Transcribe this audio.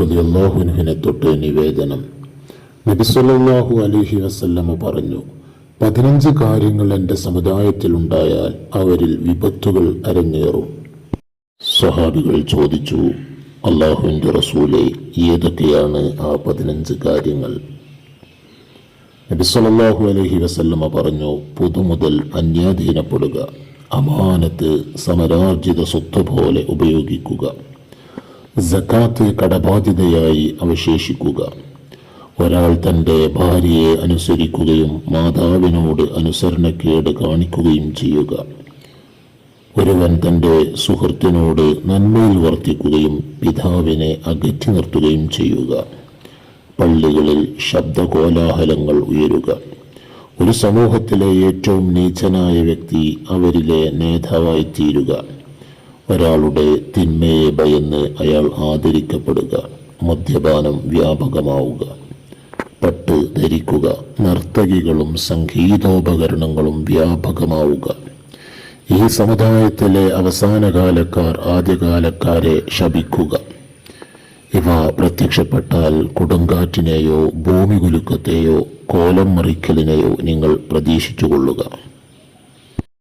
റളിയല്ലാഹുവിനെ തൊട്ട് നിവേദനം. നബിസ്വല്ലാഹു അലൈഹി വസല്ലമ പറഞ്ഞു പതിനഞ്ച് കാര്യങ്ങൾ എന്റെ സമുദായത്തിലുണ്ടായാൽ അവരിൽ വിപത്തുകൾ അരങ്ങേറും. സ്വഹാബികൾ ചോദിച്ചു അള്ളാഹുവിന്റെ റസൂലെ ഏതൊക്കെയാണ് ആ പതിനഞ്ച് കാര്യങ്ങൾ? നബിസ്വല്ലാഹു അലഹി വസല്ലമ പറഞ്ഞു പുതുമുതൽ അന്യാധീനപ്പെടുക അമാനത്ത് സമരാർജിത സ്വത്ത് പോലെ ഉപയോഗിക്കുക. സക്കാത്ത് കടബാധ്യതയായി അവശേഷിക്കുക. ഒരാൾ തന്റെ ഭാര്യയെ അനുസരിക്കുകയും മാതാവിനോട് അനുസരണക്കേട് കാണിക്കുകയും ചെയ്യുക. ഒരുവൻ തന്റെ സുഹൃത്തിനോട് നന്മയിൽ വർത്തിക്കുകയും പിതാവിനെ അകറ്റി നിർത്തുകയും ചെയ്യുക. പള്ളികളിൽ ശബ്ദകോലാഹലങ്ങൾ ഉയരുക. ഒരു സമൂഹത്തിലെ ഏറ്റവും നീചനായ വ്യക്തി അവരിലെ നേതാവായി തീരുക ഒരാളുടെ തിന്മയെ ഭയന്ന് അയാൾ ആദരിക്കപ്പെടുക മദ്യപാനം വ്യാപകമാവുക. പട്ട് ധരിക്കുക നർത്തകികളും സംഗീതോപകരണങ്ങളും വ്യാപകമാവുക. ഈ സമുദായത്തിലെ അവസാനകാലക്കാർ ആദ്യകാലക്കാരെ ശപിക്കുക. ഇവ പ്രത്യക്ഷപ്പെട്ടാൽ കൊടുങ്കാറ്റിനെയോ ഭൂമി കുലുക്കത്തെയോ കോലം മറിക്കലിനെയോ നിങ്ങൾ പ്രതീക്ഷിച്ചുകൊള്ളുക.